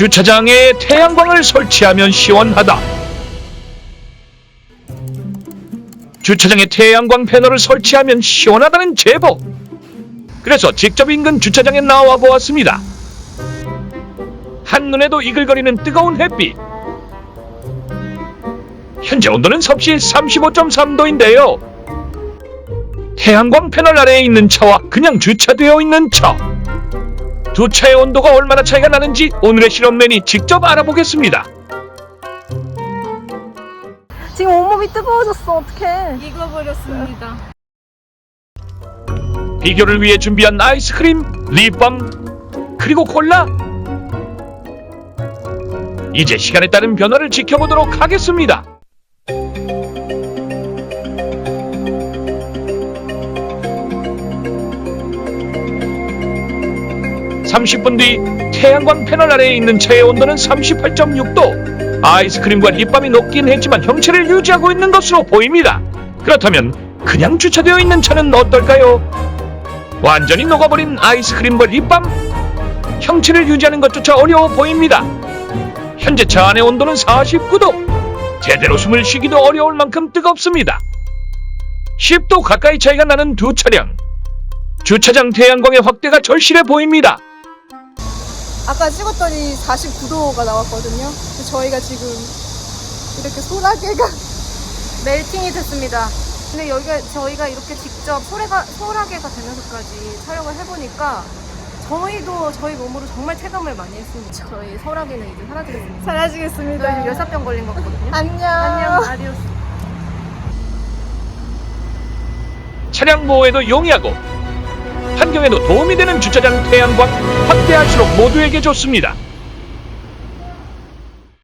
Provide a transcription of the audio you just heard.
주차장에 태양광을 설치하면 시원하다. 주차장에 태양광 패널을 설치하면 시원하다는 제보. 그래서 직접 인근 주차장에 나와 보았습니다. 한눈에도 이글거리는 뜨거운 햇빛. 현재 온도는 섭씨 35.3도인데요. 태양광 패널 아래에 있는 차와 그냥 주차되어 있는 차. 두 차의 온도가 얼마나 차이가 나는지 오늘의 실험맨이 직접 알아보겠습니다. 지금 온몸이 뜨거워졌어. 어떡해. 익어버렸습니다. 비교를 위해 준비한 아이스크림, 립밤, 그리고 콜라. 이제 시간에 따른 변화를 지켜보도록 하겠습니다. 30분 뒤 태양광 패널 아래에 있는 차의 온도는 38.6도. 아이스크림과 립밤이 녹긴 했지만 형체를 유지하고 있는 것으로 보입니다. 그렇다면 그냥 주차되어 있는 차는 어떨까요? 완전히 녹아버린 아이스크림과 립밤 형체를 유지하는 것조차 어려워 보입니다. 현재 차 안의 온도는 49도. 제대로 숨을 쉬기도 어려울 만큼 뜨겁습니다. 10도 가까이 차이가 나는 두 차량. 주차장 태양광의 확대가 절실해 보입니다. 아까 찍었더니 49도가 나왔거든요. 저희가 지금 이렇게 소라게가 멜팅이 됐습니다. 근데 여기가 저희가 이렇게 직접 소래가, 소라게가 되면서까지 촬영을 해보니까 저희도 저희 몸으로 정말 체감을 많이 했습니다. 저희 소라게는 이제 사라지겠습니다. 사라지겠습니다. 저희 열사병 걸린 것 같거든요. 안녕. 안녕, 아디오스. 차량 보호에도 용이하고 환경에도 도움이 되는 주차장 태양광 확대할수록 모두에게 좋습니다.